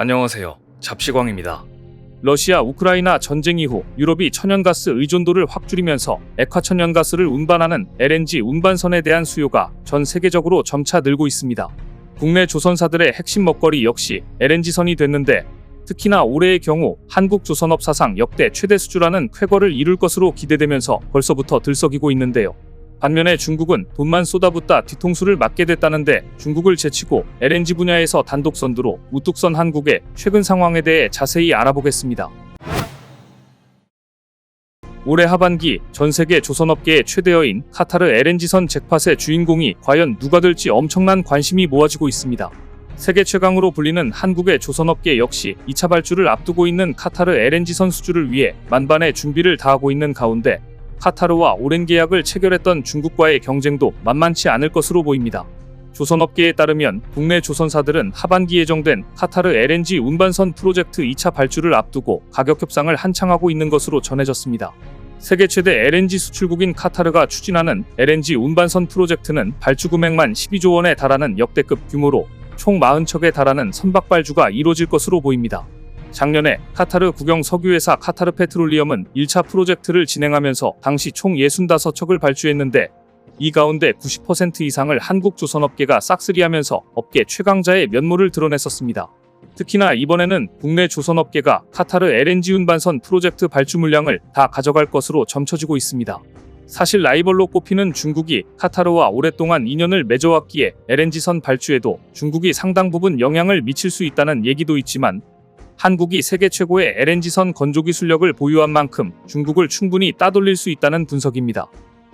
안녕하세요. 잡시광입니다. 러시아 우크라이나 전쟁 이후 유럽이 천연가스 의존도를 확 줄이면서 액화 천연가스를 운반하는 LNG 운반선에 대한 수요가 전 세계적으로 점차 늘고 있습니다. 국내 조선사들의 핵심 먹거리 역시 LNG선이 됐는데 특히나 올해의 경우 한국 조선업 사상 역대 최대 수주라는 쾌거를 이룰 것으로 기대되면서 벌써부터 들썩이고 있는데요. 반면에 중국은 돈만 쏟아붓다 뒤통수를 맞게 됐다는데 중국을 제치고 LNG 분야에서 단독 선두로 우뚝 선 한국의 최근 상황에 대해 자세히 알아보겠습니다. 올해 하반기 전 세계 조선업계의 최대어인 카타르 LNG선 잭팟의 주인공이 과연 누가 될지 엄청난 관심이 모아지고 있습니다. 세계 최강으로 불리는 한국의 조선업계 역시 2차 발주를 앞두고 있는 카타르 LNG선 수주를 위해 만반의 준비를 다하고 있는 가운데 카타르와 오랜 계약을 체결했던 중국과의 경쟁도 만만치 않을 것으로 보입니다. 조선업계에 따르면 국내 조선사들은 하반기 예정된 카타르 LNG 운반선 프로젝트 2차 발주를 앞두고 가격 협상을 한창 하고 있는 것으로 전해졌습니다. 세계 최대 LNG 수출국인 카타르가 추진하는 LNG 운반선 프로젝트는 발주 금액만 12조 원에 달하는 역대급 규모로 총 40척에 달하는 선박 발주가 이뤄질 것으로 보입니다. 작년에 카타르 국영 석유회사 카타르 페트롤리엄은 1차 프로젝트를 진행하면서 당시 총 65척을 발주했는데 이 가운데 90% 이상을 한국 조선업계가 싹쓸이하면서 업계 최강자의 면모를 드러냈었습니다. 특히나 이번에는 국내 조선업계가 카타르 LNG 운반선 프로젝트 발주 물량을 다 가져갈 것으로 점쳐지고 있습니다. 사실 라이벌로 꼽히는 중국이 카타르와 오랫동안 인연을 맺어왔기에 LNG선 발주에도 중국이 상당 부분 영향을 미칠 수 있다는 얘기도 있지만 한국이 세계 최고의 LNG선 건조 기술력을 보유한 만큼 중국을 충분히 따돌릴 수 있다는 분석입니다.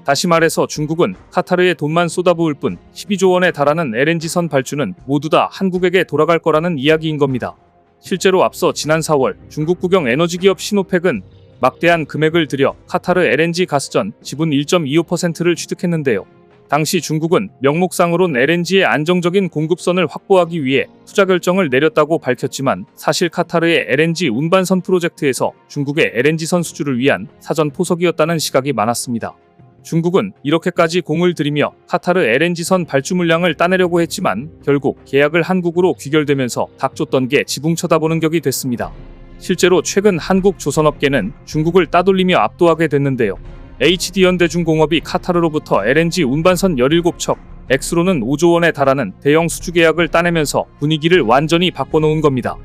다시 말해서 중국은 카타르에 돈만 쏟아부을 뿐 12조 원에 달하는 LNG선 발주는 모두 다 한국에게 돌아갈 거라는 이야기인 겁니다. 실제로 앞서 지난 4월 중국 국영 에너지 기업 시노펙은 막대한 금액을 들여 카타르 LNG 가스전 지분 1.25%를 취득했는데요. 당시 중국은 명목상으론 LNG의 안정적인 공급선을 확보하기 위해 투자 결정을 내렸다고 밝혔지만 사실 카타르의 LNG 운반선 프로젝트에서 중국의 LNG선 수주를 위한 사전 포석이었다는 시각이 많았습니다. 중국은 이렇게까지 공을 들이며 카타르 LNG선 발주 물량을 따내려고 했지만 결국 계약을 한국으로 귀결되면서 닥쳤던 게 지붕 쳐다보는 격이 됐습니다. 실제로 최근 한국 조선업계는 중국을 따돌리며 압도하게 됐는데요. HD현대중공업이 카타르로부터 LNG 운반선 17척, 액수로는 5조 원에 달하는 대형 수주 계약을 따내면서 분위기를 완전히 바꿔놓은 겁니다.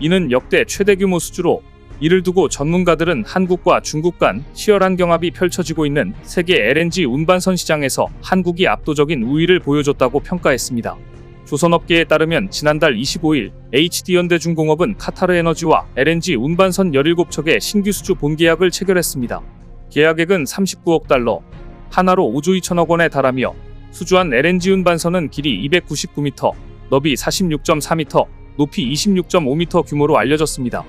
이는 역대 최대 규모 수주로 이를 두고 전문가들은 한국과 중국 간 치열한 경합이 펼쳐지고 있는 세계 LNG 운반선 시장에서 한국이 압도적인 우위를 보여줬다고 평가했습니다. 조선업계에 따르면 지난달 25일 HD현대중공업은 카타르에너지와 LNG 운반선 17척의 신규 수주 본계약을 체결했습니다. 계약액은 39억 달러, 하나로 5조 2천억 원에 달하며 수주한 LNG 운반선은 길이 299m, 너비 46.4m, 높이 26.5m 규모로 알려졌습니다.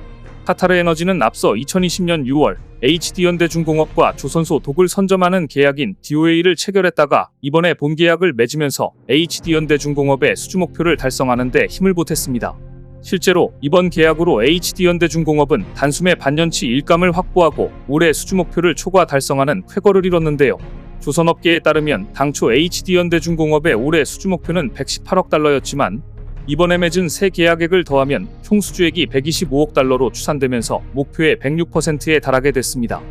카타르 에너지는 앞서 2020년 6월 HD현대중공업과 조선소 독을 선점하는 계약인 DOA를 체결했다가 이번에 본 계약을 맺으면서 HD현대중공업의 수주 목표를 달성하는 데 힘을 보탰습니다. 실제로 이번 계약으로 HD현대중공업은 단숨에 반년치 일감을 확보하고 올해 수주 목표를 초과 달성하는 쾌거를 이뤘는데요. 조선업계에 따르면 당초 HD현대중공업의 올해 수주 목표는 118억 달러였지만 이번에 맺은 새 계약액을 더하면 총 수주액이 125억 달러로 추산되면서 목표의 106%에 달하게 됐습니다.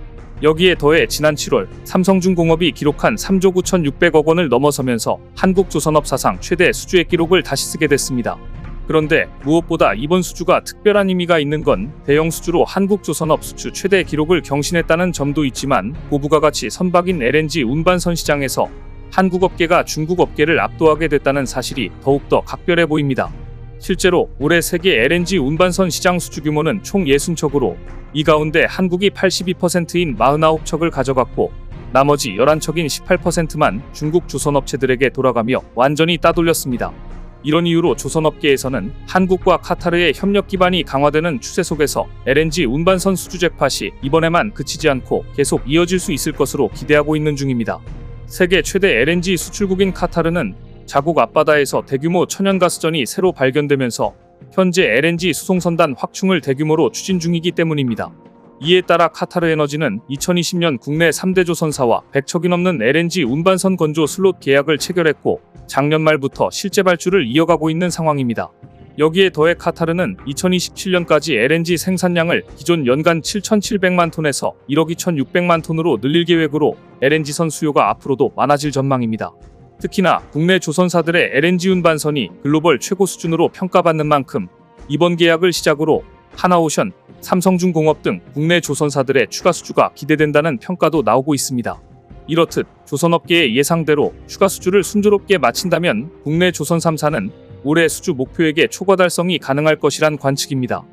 여기에 더해 지난 7월 삼성중공업이 기록한 3조 9,600억 원을 넘어서면서 한국조선업 사상 최대 수주액 기록을 다시 쓰게 됐습니다. 그런데 무엇보다 이번 수주가 특별한 의미가 있는 건 대형 수주로 한국 조선업 수주 최대 기록을 경신했다는 점도 있지만 고부가 가치 선박인 LNG 운반선 시장에서 한국 업계가 중국 업계를 압도하게 됐다는 사실이 더욱더 각별해 보입니다. 실제로 올해 세계 LNG 운반선 시장 수주 규모는 총 60척으로 이 가운데 한국이 82%인 49척을 가져갔고 나머지 11척인 18%만 중국 조선업체들에게 돌아가며 완전히 따돌렸습니다. 이런 이유로 조선업계에서는 한국과 카타르의 협력 기반이 강화되는 추세 속에서 LNG 운반선 수주 잭팟이 이번에만 그치지 않고 계속 이어질 수 있을 것으로 기대하고 있는 중입니다. 세계 최대 LNG 수출국인 카타르는 자국 앞바다에서 대규모 천연가스전이 새로 발견되면서 현재 LNG 수송선단 확충을 대규모로 추진 중이기 때문입니다. 이에 따라 카타르 에너지는 2020년 국내 3대 조선사와 100척이 넘는 LNG 운반선 건조 슬롯 계약을 체결했고 작년 말부터 실제 발주를 이어가고 있는 상황입니다. 여기에 더해 카타르는 2027년까지 LNG 생산량을 기존 연간 7,700만 톤에서 1억 2,600만 톤으로 늘릴 계획으로 LNG선 수요가 앞으로도 많아질 전망입니다. 특히나 국내 조선사들의 LNG 운반선이 글로벌 최고 수준으로 평가받는 만큼 이번 계약을 시작으로 하나오션, 삼성중공업 등 국내 조선사들의 추가 수주가 기대된다는 평가도 나오고 있습니다. 이렇듯 조선업계의 예상대로 추가 수주를 순조롭게 마친다면 국내 조선 3사는 올해 수주 목표액의 초과 달성이 가능할 것이란 관측입니다.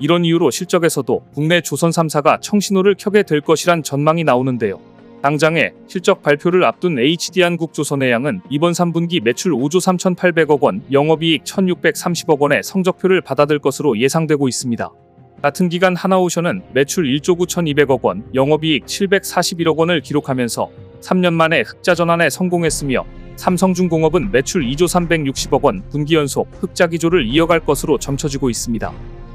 이런 이유로 실적에서도 국내 조선 3사가 청신호를 켜게 될 것이란 전망이 나오는데요. 당장에 실적 발표를 앞둔 HD한국조선해양은 이번 3분기 매출 5조 3,800억 원, 영업이익 1,630억 원의 성적표를 받아들 것으로 예상되고 있습니다. 같은 기간 하나오션은 매출 1조 9,200억 원, 영업이익 741억 원을 기록하면서 3년 만에 흑자 전환에 성공했으며 삼성중공업은 매출 2조 360억 원, 분기 연속 흑자 기조를 이어갈 것으로 점쳐지고 있습니다.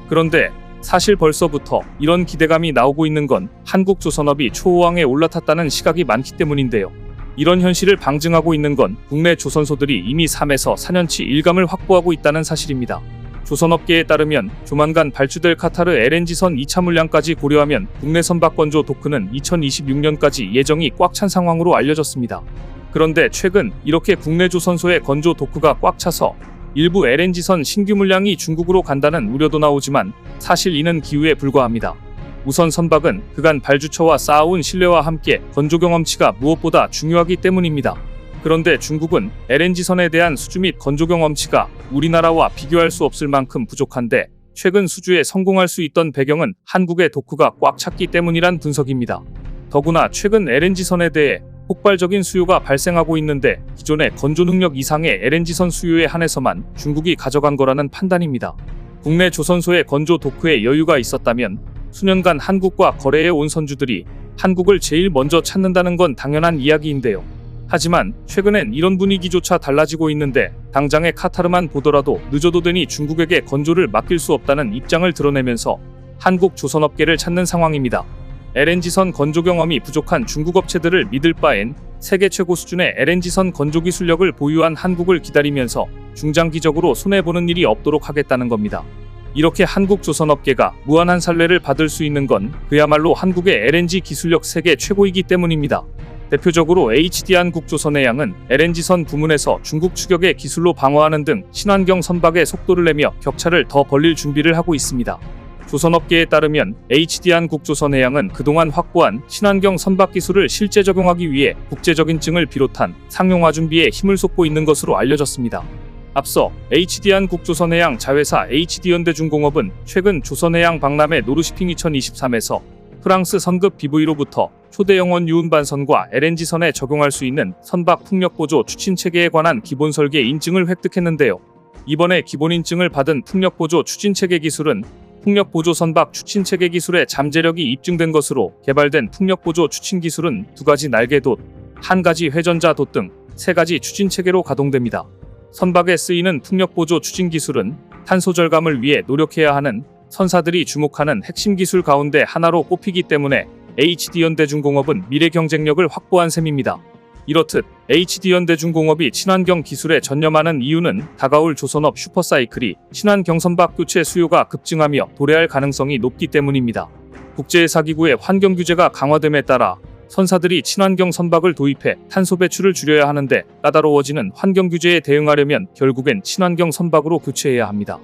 그런데 사실 벌써부터 이런 기대감이 나오고 있는 건 한국 조선업이 초호황에 올라탔다는 시각이 많기 때문인데요. 이런 현실을 방증하고 있는 건 국내 조선소들이 이미 3에서 4년치 일감을 확보하고 있다는 사실입니다. 조선업계에 따르면 조만간 발주될 카타르 LNG선 2차 물량까지 고려하면 국내 선박 건조 도크는 2026년까지 예정이 꽉 찬 상황으로 알려졌습니다. 그런데 최근 이렇게 국내 조선소의 건조 도크가 꽉 차서 일부 LNG선 신규 물량이 중국으로 간다는 우려도 나오지만 사실 이는 기우에 불과합니다. 우선 선박은 그간 발주처와 쌓아온 신뢰와 함께 건조 경험치가 무엇보다 중요하기 때문입니다. 그런데 중국은 LNG선에 대한 수주 및 건조 경험치가 우리나라와 비교할 수 없을 만큼 부족한데 최근 수주에 성공할 수 있던 배경은 한국의 도크가 꽉 찼기 때문이란 분석입니다. 더구나 최근 LNG선에 대해 폭발적인 수요가 발생하고 있는데 기존의 건조 능력 이상의 LNG선 수요에 한해서만 중국이 가져간 거라는 판단입니다. 국내 조선소의 건조 도크에 여유가 있었다면 수년간 한국과 거래해 온 선주들이 한국을 제일 먼저 찾는다는 건 당연한 이야기인데요. 하지만 최근엔 이런 분위기조차 달라지고 있는데 당장의 카타르만 보더라도 늦어도 되니 중국에게 건조를 맡길 수 없다는 입장을 드러내면서 한국 조선업계를 찾는 상황입니다. LNG선 건조 경험이 부족한 중국 업체들을 믿을 바엔 세계 최고 수준의 LNG선 건조 기술력을 보유한 한국을 기다리면서 중장기적으로 손해보는 일이 없도록 하겠다는 겁니다. 이렇게 한국 조선업계가 무한한 선례를 받을 수 있는 건 그야말로 한국의 LNG 기술력 세계 최고이기 때문입니다. 대표적으로 HD한 국조선해양은 LNG선 부문에서 중국 추격의 기술로 방어하는 등 친환경 선박의 속도를 내며 격차를 더 벌릴 준비를 하고 있습니다. 조선업계에 따르면 HD한 국조선해양은 그동안 확보한 친환경 선박 기술을 실제 적용하기 위해 국제적 인 증을 비롯한 상용화 준비에 힘을 쏟고 있는 것으로 알려졌습니다. 앞서 HD한 국조선해양 자회사 HD현대중공업은 최근 조선해양 박람회 노르시핑 2023에서 프랑스 선급 BV로부터 초대 영원 유운반선과 LNG선에 적용할 수 있는 선박 풍력 보조 추진 체계에 관한 기본 설계 인증을 획득했는데요. 이번에 기본 인증을 받은 풍력 보조 추진 체계 기술은 풍력 보조 선박 추진 체계 기술의 잠재력이 입증된 것으로 개발된 풍력 보조 추진 기술은 두 가지 날개돛, 한 가지 회전자 돛 등 세 가지 추진 체계로 가동됩니다. 선박에 쓰이는 풍력 보조 추진 기술은 탄소 절감을 위해 노력해야 하는 선사들이 주목하는 핵심 기술 가운데 하나로 꼽히기 때문에 HD현대중공업은 미래 경쟁력을 확보한 셈입니다. 이렇듯 HD현대중공업이 친환경 기술에 전념하는 이유는 다가올 조선업 슈퍼사이클이 친환경 선박 교체 수요가 급증하며 도래할 가능성이 높기 때문입니다. 국제사기구의 환경 규제가 강화됨에 따라 선사들이 친환경 선박을 도입해 탄소 배출을 줄여야 하는데 까다로워지는 환경 규제에 대응하려면 결국엔 친환경 선박으로 교체해야 합니다.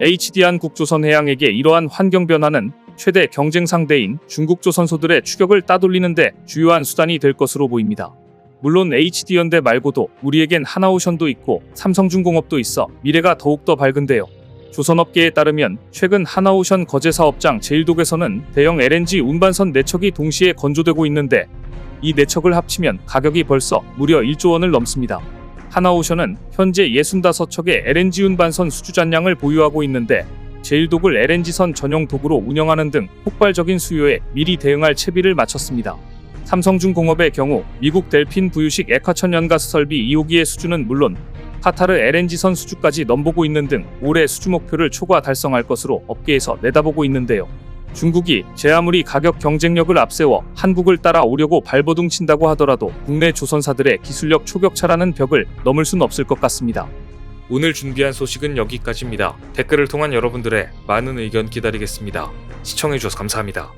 HD한 국조선해양에게 이러한 환경 변화는 최대 경쟁 상대인 중국 조선소들의 추격을 따돌리는데 주요한 수단이 될 것으로 보입니다. 물론 HD현대 말고도 우리에겐 하나오션도 있고 삼성중공업도 있어 미래가 더욱더 밝은데요. 조선업계에 따르면 최근 하나오션 거제 사업장 제일독에서는 대형 LNG 운반선 4척이 동시에 건조되고 있는데 이 4척을 합치면 가격이 벌써 무려 1조 원을 넘습니다. 하나오션은 현재 65척의 LNG 운반선 수주 잔량을 보유하고 있는데 제일독을 LNG선 전용 독으로 운영하는 등 폭발적인 수요에 미리 대응할 채비를 마쳤습니다. 삼성중공업의 경우 미국 델핀 부유식 액화천연가스 설비 2호기의 수주는 물론 카타르 LNG선 수주까지 넘보고 있는 등 올해 수주 목표를 초과 달성할 것으로 업계에서 내다보고 있는데요. 중국이 제 아무리 가격 경쟁력을 앞세워 한국을 따라오려고 발버둥 친다고 하더라도 국내 조선사들의 기술력 초격차라는 벽을 넘을 순 없을 것 같습니다. 오늘 준비한 소식은 여기까지입니다. 댓글을 통한 여러분들의 많은 의견 기다리겠습니다. 시청해주셔서 감사합니다.